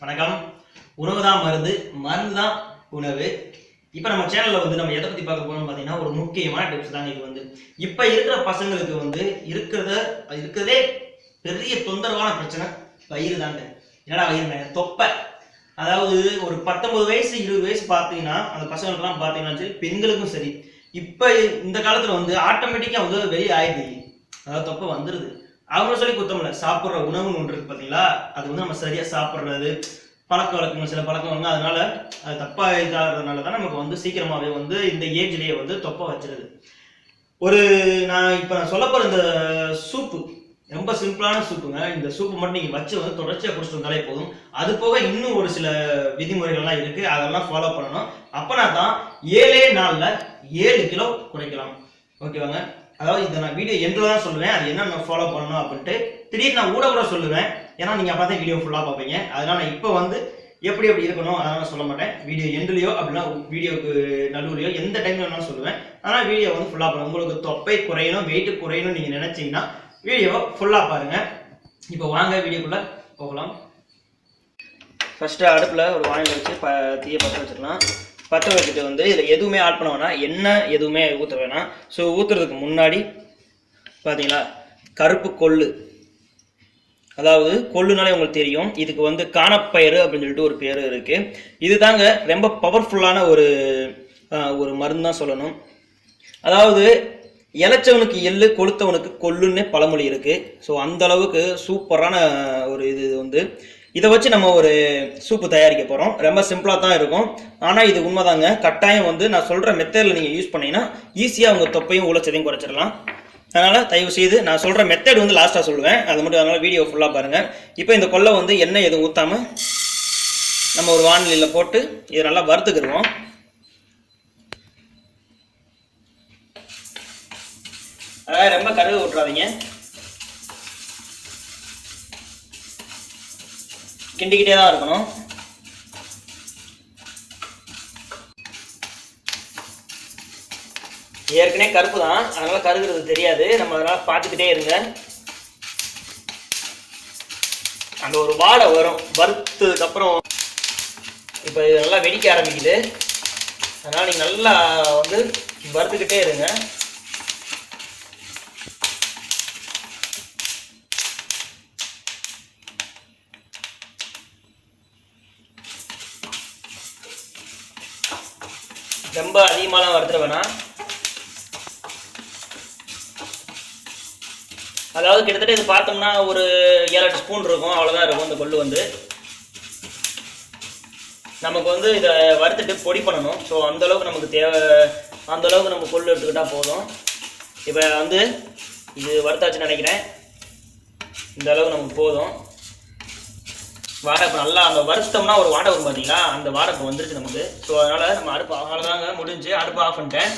வணக்கம். உணவு தான் மருந்து மருந்து தான் உணவு. இப்போ நம்ம சேனலில் வந்து நம்ம எதை பற்றி பார்க்க போறோம்னு பார்த்தீங்கன்னா ஒரு முக்கியமான டிப்ஸ் தான் இது வந்து. இப்போ இருக்கிற பசங்களுக்கு வந்து இருக்கிறத இருக்கிறதே பெரிய தொந்தரவான பிரச்சனை வயிறு தாங்க. என்னடா வயிறு தொப்பை. அதாவது ஒரு பத்தொன்பது வயசு இருபது வயசு பார்த்தீங்கன்னா அந்த பசங்களுக்குலாம் பார்த்தீங்கன்னா சரி பெண்களுக்கும் சரி இப்போ இந்த காலத்தில் வந்து ஆட்டோமேட்டிக்காக வந்து வெளியே ஆயிடுது. அதாவது தொப்பை வந்துடுது அவங்க சொல்லி குத்தமில்ல சாப்பிட்ற உணவுன்னு ஒன்று இருக்கு பார்த்தீங்களா அது வந்து நம்ம சரியாக சாப்பிட்றது பழக்க வழக்கங்கள் சில பழக்கம் வந்து அதனால அது தப்பாக இதாகிறதுனால தான் நமக்கு வந்து சீக்கிரமாகவே வந்து இந்த ஏஜ்லேயே வந்து தொப்பை வச்சிருது. ஒரு நான் இப்போ நான் சொல்ல போகிற இந்த சூப்பு ரொம்ப சிம்பிளான சூப்புங்க இந்த சூப்பு மட்டும் நீங்கள் வச்சு வந்து தொடர்ச்சியாக குடிச்சிட்டு வந்தாலே போதும். அது போக இன்னும் ஒரு சில விதிமுறைகள்லாம் இருக்குது அதெல்லாம் ஃபாலோ பண்ணணும். அப்போனா தான் ஏழே நாளில் ஏழு கிலோ குறைக்கலாம். ஓகேவாங்க? அதாவது இதை நான் வீடியோ எண்டில் தான் சொல்லுவேன். அது என்ன நான் ஃபாலோ பண்ணணும் அப்படின்ட்டு திடீர்னு நான் கூட கூட சொல்லுவேன். ஏன்னா நீங்கள் அப்போ தான் வீடியோ ஃபுல்லாக பார்ப்பீங்க. அதனால் நான் இப்போ வந்து எப்படி எப்படி இருக்கணும் அதெல்லாம் சொல்ல மாட்டேன். வீடியோ எண்டுலையோ அப்படின்னா வீடியோக்கு நடுவுலையோ எந்த டைம்ல வேணாலும் சொல்லுவேன். ஆனால் வீடியோ வந்து ஃபுல்லாக பாருங்க. உங்களுக்கு தொப்பை குறையணும் வெயிட் குறையணும் நீங்கள் நினச்சிங்கன்னா வீடியோவை ஃபுல்லாக பாருங்கள் இப்போ வாங்க வீடியோக்குள்ளே போகலாம். ஃபஸ்ட்டு அடுப்பில் ஒரு வானல் வச்சு ப தீயை பற்ற வச்சுக்கலாம். பற்ற வச்சுட்டு வந்து இதில் எதுவுமே ஆட் பண்ண வேணாம். எண்ணெய் எதுவுமே ஊற்ற வேணாம். ஸோ ஊற்றுறதுக்கு முன்னாடி பார்த்தீங்களா கருப்பு கொள்ளு. அதாவது கொள்ளுனாலே உங்களுக்கு தெரியும். இதுக்கு வந்து காணப்பயிறு அப்படின்னு சொல்லிட்டு ஒரு பேர் இருக்குது இது தாங்க ரொம்ப பவர்ஃபுல்லான ஒரு ஒரு மருந்து தான் சொல்லணும். அதாவது இளைச்சவனுக்கு எள்ளு கொளுத்தவனுக்கு கொள்ளுன்னு பழமொழி இருக்குது ஸோ அந்த அளவுக்கு சூப்பரான ஒரு இது இது வந்து. இதை வச்சு நம்ம ஒரு சூப்பு தயாரிக்க போகிறோம் ரொம்ப சிம்பிளாக தான் இருக்கும். ஆனால் இது உண்மைதாங்க. கட்டாயம் வந்து நான் சொல்கிற மெத்தடில் நீங்கள் யூஸ் பண்ணிங்கன்னா ஈஸியாக உங்கள் தொப்பையும் உழைச்சதையும் குறைச்சிடலாம். அதனால் தயவு செய்து நான் சொல்கிற மெத்தட் வந்து லாஸ்ட்டாக சொல்லுவேன். அது மட்டும் அதனால் வீடியோ ஃபுல்லாக பாருங்கள் இப்போ இந்த கொல்லை வந்து எண்ணெய் எதுவும் ஊற்றாமல் நம்ம ஒரு வானிலையில் போட்டு இதை நல்லா வறுத்துக்கிடுவோம். அதாவது ரொம்ப கருவு விட்றாதீங்க கிண்டிக்கிட்டே தான் இருக்கணும். ஏற்கனவே கருப்பு தான். அதனால கருகிறது தெரியாது. நம்ம அதனால பார்த்துக்கிட்டே இருங்க. அந்த ஒரு வாடை வரும். வறுத்ததுக்கு அப்புறம் இப்போ இது நல்லா வெடிக்க ஆரம்பிக்குது. அதனால நீங்கள் நல்லா வந்து வறுத்துக்கிட்டே இருங்க. ரொம்ப அதிகமாலாம் வறுத்துட வேணாம். அதாவது கிட்டத்தட்ட இது பார்த்தோம்னா ஒரு ஏழு எட்டு ஸ்பூன் இருக்கும். அவ்வளோதான் இருக்கும் இந்த கொள்ளு வந்து. நமக்கு வந்து இதை வறுத்துட்டு பொடி பண்ணணும். ஸோ அந்த அளவுக்கு நமக்கு தேவை அந்த அளவுக்கு நம்ம கொள்ளு எடுத்துக்கிட்டால் போதும். இப்போ வந்து இது வறுத்தாச்சுன்னு நினைக்கிறேன். இந்த அளவு நமக்கு போதும். வாடகை நல்லா அந்த வருத்தம்னா ஒரு வாடகை வரும் பார்த்தீங்களா அந்த வாடகை வந்துருச்சு நமக்கு. ஸோ அதனால் நம்ம அடுப்பு அவ்வளோதாங்க முடிஞ்சு. அடுப்பு ஆஃப் பண்ணிட்டேன்.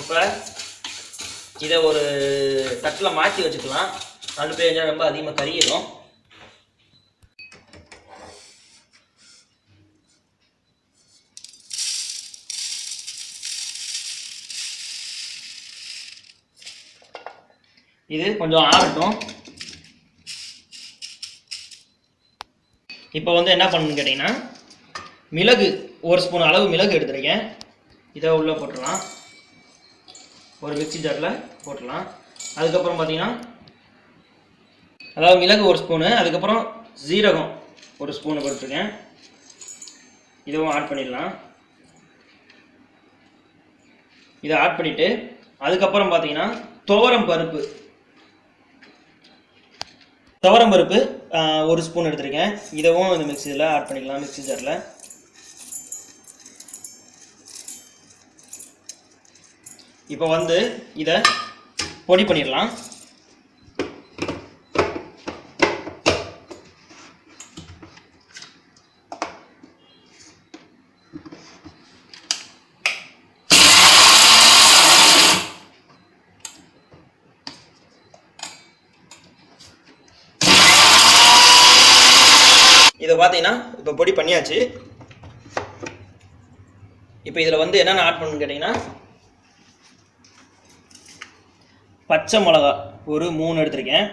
இப்போ இதை ஒரு தட்டில் மாற்றி வச்சுக்கலாம். அடுப்பு எங்கேயா ரொம்ப அதிகமாக கறியிடும் இது கொஞ்சம் ஆகட்டும் இப்போ வந்து என்ன பண்ணணும்னு கேட்டிங்கன்னா மிளகு ஒரு ஸ்பூன் அளவு மிளகு எடுத்துருக்கேன் இதை உள்ளே போட்டுடலாம். ஒரு மிக்ஸி ஜாரில் போட்டுடலாம். அதுக்கப்புறம் பார்த்தீங்கன்னா அதாவது மிளகு ஒரு ஸ்பூனு அதுக்கப்புறம் ஜீரகம் ஒரு ஸ்பூனு போட்டுருக்கேன். இதுவும் ஆட் பண்ணிடலாம். இதை ஆட் பண்ணிவிட்டு அதுக்கப்புறம் பார்த்தீங்கன்னா துவரம் பருப்பு. துவரம் பருப்பு ஒரு ஸ்பூன் எடுத்திருக்கேன். இதவும் இந்த மிக்சியில் ஆட் பண்ணிக்கலாம் மிக்ஸி ஜாரில் இப்போ வந்து இதை பொடி பண்ணிடலாம். பார்த்தீங்கன்னா இப்போ பொடி பண்ணியாச்சு. இப்போ இதில் வந்து என்னென்ன ஆட் பண்ணணும்னு கேட்டிங்கன்னா பச்சை மிளகா ஒரு மூணு எடுத்திருக்கேன்.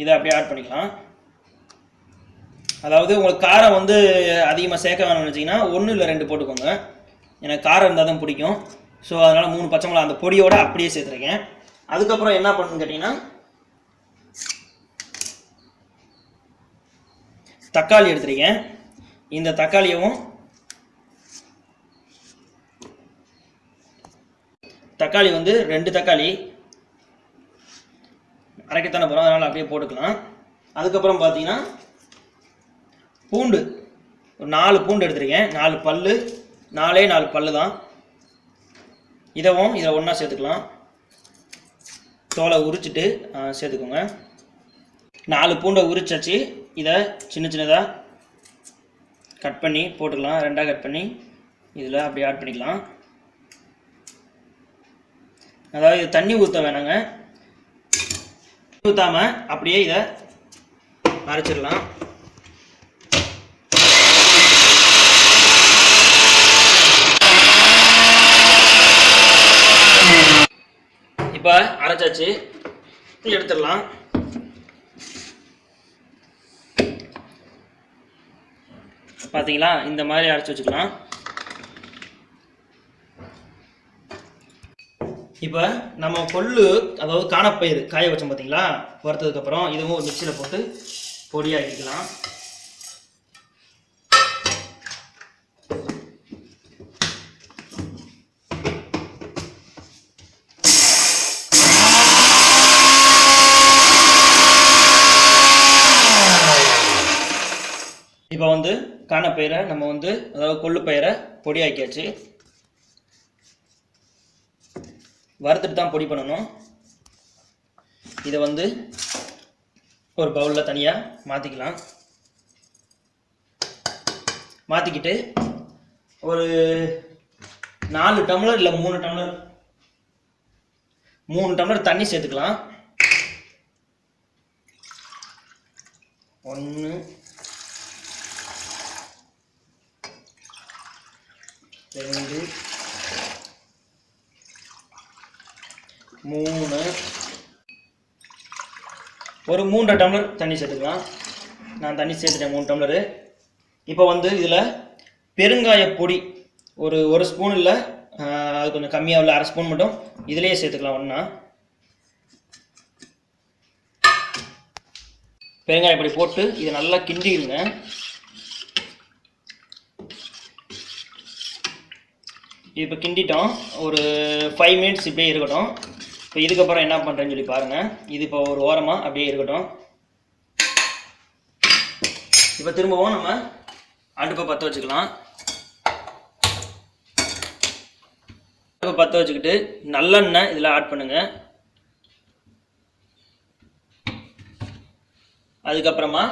இதை அப்படியே ஆட் பண்ணிக்கலாம். அதாவது உங்களுக்கு காரம் வந்து அதிகமாக சேர்க்க வேணும்னு வச்சிங்கன்னா ஒன்று இல்லை ரெண்டு போட்டுக்கோங்க. எனக்கு காரம் இருந்தால் தான் பிடிக்கும். ஸோ அதனால் மூணு பச்சை மிளகா அந்த பொடியோட அப்படியே சேர்த்துருக்கேன். அதுக்கப்புறம் என்ன பண்ணணும்னு கேட்டிங்கன்னா தக்காளி எடுத்துருக்கேன். இந்த தக்காளியவும் தக்காளி வந்து ரெண்டு தக்காளி அரைக்கத்தானே போகிறோம் அதனால் அப்படியே போட்டுக்கலாம். அதுக்கப்புறம் பார்த்தீங்கன்னா பூண்டு. ஒரு நாலு பூண்டு எடுத்துருக்கேன். நாலு பல் நாலே நாலு பல்லு தான். இதவும் இதில் ஒன்றா சேர்த்துக்கலாம். தோலை உரிச்சிட்டு சேர்த்துக்கோங்க. நாலு பூண்டை உரிச்சாச்சு. இதை சின்ன சின்னதாக கட் பண்ணி போட்டுக்கலாம். ரெண்டாக கட் பண்ணி இதில் அப்படியே ஆட் பண்ணிக்கலாம். அதாவது இது தண்ணி ஊற்ற வேணாங்க. ஊற்றாமல் அப்படியே இதை அரைச்சிடலாம் இப்போ அரைச்சாச்சு. எடுத்துடலாம். பார்த்தீங்களா இந்த மாதிரி அரைச்சி வச்சுக்கலாம். இப்போ நம்ம கொள்ளு அதாவது காணப்பயிறு காய வச்சோம் பார்த்தீங்களா வறுத்ததுக்கப்புறம் இதுவும் ஒரு மிக்சியில் போட்டு பொடியாக்கிக்கலாம் இப்போ வந்து காணப்பயிரை நம்ம வந்து அதாவது கொள்ளு பயிரை பொடியாக்கியாச்சு. வறுத்துட்டு தான் பொடி பண்ணணும். இதை வந்து ஒரு பவுலில் தனியாக மாற்றிக்கலாம் மாற்றிக்கிட்டு ஒரு நாலு டம்ளர் இல்லை மூணு டம்ளர் மூணு டம்ளர் தண்ணி சேர்த்துக்கலாம். ஒன்று ரெண்டு. மூணு. ஒரு மூன்றரை டம்ளர் தண்ணி சேர்த்துக்கலாம். நான் தண்ணி சேர்த்துட்டேன் மூணு டம்ளரு. இப்போ வந்து இதில் பெருங்காய பொடி ஒரு ஒரு ஸ்பூன் இல்லை அது கொஞ்சம் கம்மியாக உள்ள அரை ஸ்பூன் மட்டும் இதிலேயே சேர்த்துக்கலாம் ஒன்றா. பெருங்காய பொடி போட்டு இதை நல்லா கிண்டிடுங்க. இப்போ கிண்டிட்டோம். ஒரு ஃபைவ் மினிட்ஸ் இப்படியே இருக்கட்டும். இப்போ இதுக்கப்புறம் என்ன பண்ணுறேன்னு சொல்லி பாருங்கள் இது இப்போ ஒரு ஓரமாக அப்படியே இருக்கட்டும். இப்போ திரும்பவும் நம்ம அடுப்பை பற்ற வச்சுக்கலாம். அடுப்பை பற்ற வச்சுக்கிட்டு நல்லெண்ணெய் இதில் ஆட் பண்ணுங்கள் அதுக்கப்புறமா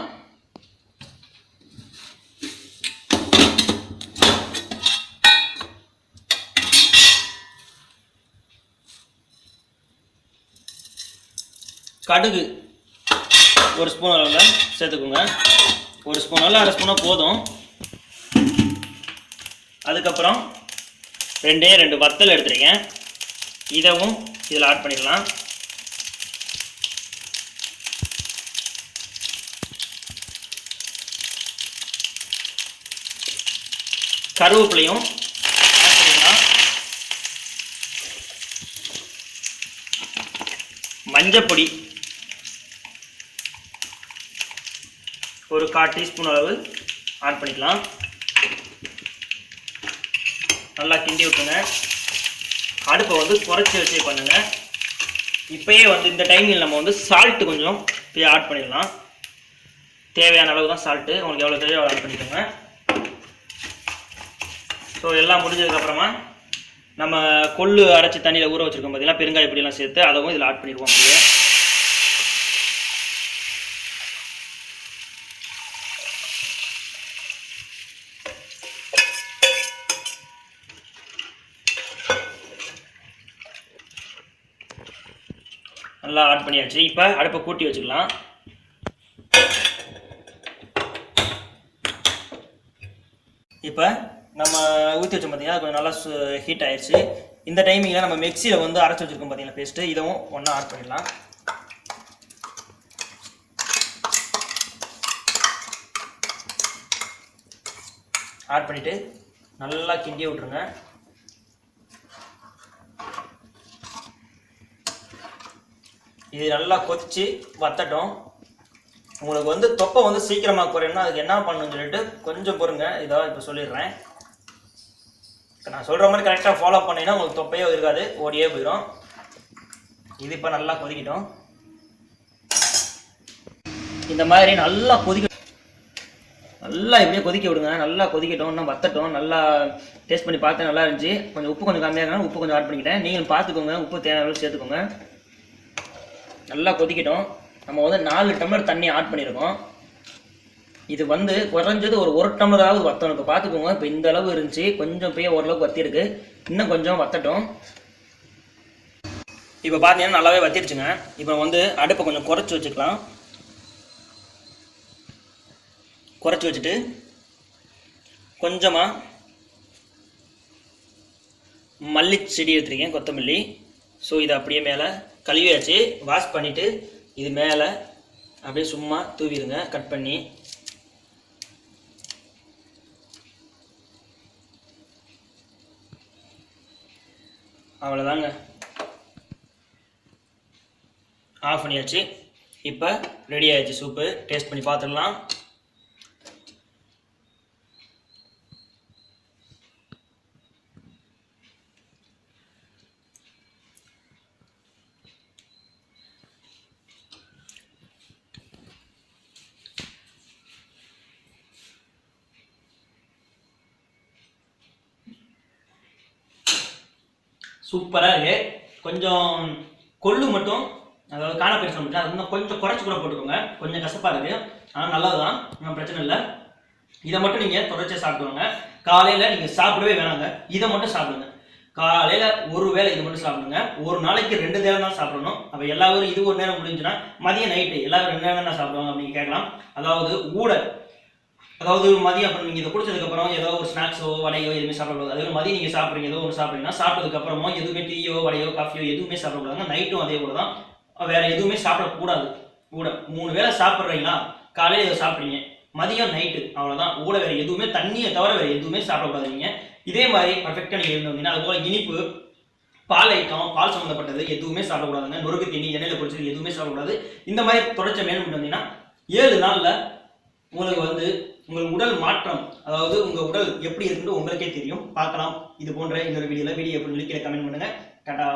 கடுகு ஒரு ஸ்பூன் அளவில் சேர்த்துக்கோங்க. ஒரு ஸ்பூன் அளவில் அரை ஸ்பூனாக போதும். அதுக்கப்புறம் ரெண்டே ரெண்டு வத்தல் எடுத்துருக்கேன். இதவும் இதில் ஆட் பண்ணிடலாம் கருவேப்பிலையும் ஆட் பண்ணிடலாம் மஞ்சப்பொடி ஒரு கால் டீஸ்பூன் அளவு ஆட் பண்ணிக்கலாம். நல்லா கிண்டி விட்டுங்க. அடுப்பை வந்து குறைச்சி வச்சே பண்ணுங்கள் இப்பயே வந்து இந்த டைமில் நம்ம வந்து சால்ட்டு கொஞ்சம் இப்போயே ஆட் பண்ணிடலாம். தேவையான அளவு தான் சால்ட்டு உங்களுக்கு எவ்வளோ தேவையோ ஆட் பண்ணிக்கோங்க. ஸோ எல்லாம் முடிஞ்சதுக்கப்புறமா நம்ம கொள்ளு அரைச்சி தண்ணியில் ஊற வச்சுருக்கோம் பார்த்தீங்கன்னா பெருங்காய பொடியெல்லாம் சேர்த்து அதவும் இதில் ஆட் பண்ணிடுவோம் அப்படியே. நல்லா ஆட் பண்ணியாச்சு. இப்போ அடுப்பை கூட்டி வச்சுக்கலாம். இப்போ நம்ம ஊற்றி வச்சோம் பார்த்தீங்கன்னா கொஞ்சம் நல்லா ஹீட் ஆயிடுச்சு இந்த டைமிங்கில் நம்ம மிக்சியில் வந்து அரைச்சி வச்சிருக்கோம் பார்த்தீங்கன்னா பேஸ்ட்டு இதுவும் ஒன்றா ஆட் பண்ணிடலாம். ஆட் பண்ணிவிட்டு நல்லா கிண்டி விட்ருங்க இது நல்லா கொதிச்சு வத்தட்டும். உங்களுக்கு வந்து தொப்பை வந்து சீக்கிரமாக குறையணும்னா அதுக்கு என்ன பண்ணுன்னு சொல்லிட்டு கொஞ்சம் பொறுங்க. இதாக இப்போ சொல்லிடுறேன். இப்போ நான் சொல்கிற மாதிரி கரெக்டாக ஃபாலோ பண்ணிங்கன்னா உங்களுக்கு தொப்பையே இருக்காது. ஓடியே போயிடும் இது இப்போ நல்லா கொதிக்கட்டும். இந்த மாதிரி நல்லா கொதிக்க நல்லா இப்படியே கொதிக்க விடுங்க. நல்லா கொதிக்கட்டும். இன்னும் வத்தட்டும். நல்லா டேஸ்ட் பண்ணி பார்த்தேன் நல்லா இருந்துச்சு. கொஞ்சம் உப்பு கொஞ்சம் கம்மியாக இருந்தாலும் உப்பு கொஞ்சம் ஆட் பண்ணிக்கிட்டேன். நீங்களும் பார்த்துக்கோங்க. உப்பு தேவையான அளவு சேர்த்துக்கோங்க. நல்லா கொதிக்கட்டும். நம்ம வந்து நாலு டம்ளர் தண்ணி ஆட் பண்ணியிருக்கோம் இது வந்து குறைஞ்சது ஒரு ஒரு டம்ளராவது வத்தணும். இப்போ பார்த்துக்கோங்க இப்போ இந்த அளவு இருந்துச்சு. கொஞ்சம் பெய்ய ஓரளவுக்கு வத்திருக்கு. இன்னும் கொஞ்சம் வத்தட்டும். இப்போ பார்த்தீங்கன்னா நல்லாவே வத்திருச்சுங்க. இப்போ வந்து அடுப்பை கொஞ்சம் குறைச்சி வச்சுக்கலாம். குறைச்சி வச்சுட்டு கொஞ்சமாக மல்லி செடி எடுத்துருக்கேன் கொத்தமல்லி. ஸோ இதை அப்படியே மேலே கழுவியாச்சு. வாஷ் பண்ணிவிட்டு இது மேலே அப்படியே சும்மா தூவிடுங்க. கட் பண்ணி. அவ்வளோதாங்க ஆஃப் பண்ணியாச்சு. இப்போ ரெடி ஆயிடுச்சு சூப்பு டேஸ்ட் பண்ணி பார்த்துடலாம் சூப்பராக இருக்கு. கொஞ்சம் கொள்ளு மட்டும் அதாவது காண பேச மட்டும் அது இன்னும் கொஞ்சம் குறைச்சி கூட போட்டுக்கோங்க. கொஞ்சம் கசப்பாக இருக்குது ஆனால் நல்லது தான் ஒன்றும் பிரச்சனை இல்லை. இதை மட்டும் நீங்கள் தொடர்ச்சியாக சாப்பிடுவாங்க காலையில் நீங்கள் சாப்பிடவே வேணாங்க. இதை மட்டும் சாப்பிடுங்க. காலையில் ஒரு வேளை இது மட்டும் சாப்பிடுங்க. ஒரு நாளைக்கு ரெண்டு நேரம் தான் சாப்பிடணும். அப்போ எல்லாரும் இது ஒரு நேரம் முடிஞ்சுன்னா மதியம் நைட்டு எல்லாரும் ரெண்டு நேரம் தான் சாப்பிடுவாங்க அப்படின்னு கேட்கலாம். அதாவது ஊட அதாவது மதியம் அப்புறம் நீங்கள் இதை குடிச்சதுக்கப்புறம் ஏதோ ஒரு ஸ்நாக்ஸோ வடையோ எதுவுமே சாப்பிடக்கூடாது அதே மாதிரி மதியம் நீங்கள் சாப்பிட்றீங்க ஏதோ ஒரு சாப்பிட்றீங்கன்னா சாப்பிட்டதுக்கு அப்புறமா எதுவுமே டீயோ வடையோ காஃபியோ எதுவுமே சாப்பிடக்கூடாது நைட்டும் அதே போல தான். வேற எதுவுமே சாப்பிடக்கூடாது கூட மூணு வேளை சாப்பிட்றீங்களா? காலையில் இதை சாப்பிட்றீங்க. மதியம் நைட்டு அவ்வளோதான் கூட வேற எதுவுமே தண்ணியை தவிர வேற எதுவுமே சாப்பிடக்கூடாது நீங்கள் இதே மாதிரி பர்ஃபெக்டாக நீங்கள் இருந்தீங்கன்னா வந்தீங்கன்னா அது இனிப்பு பால் ஐட்டம் பால் சம்மந்தப்பட்டது எதுவுமே சாப்பிடக்கூடாதுங்க நொறுக்கு தீனி எண்ணெயில் பொரிச்சது எதுவுமே சாப்பிடக்கூடாது இந்த மாதிரி தொடர்ச்சி மேலும் வந்தீங்கன்னா ஏழு நாளில் உங்களுக்கு வந்து உங்கள் உடல் மாற்றம் அதாவது உங்கள் உடல் எப்படி இருக்குன்னு உங்களுக்கே தெரியும். பார்க்கலாம். இது போன்ற இன்னொரு வீடியோவில் வீடியோ எப்படி கமெண்ட் பண்ணுங்க. டாடா.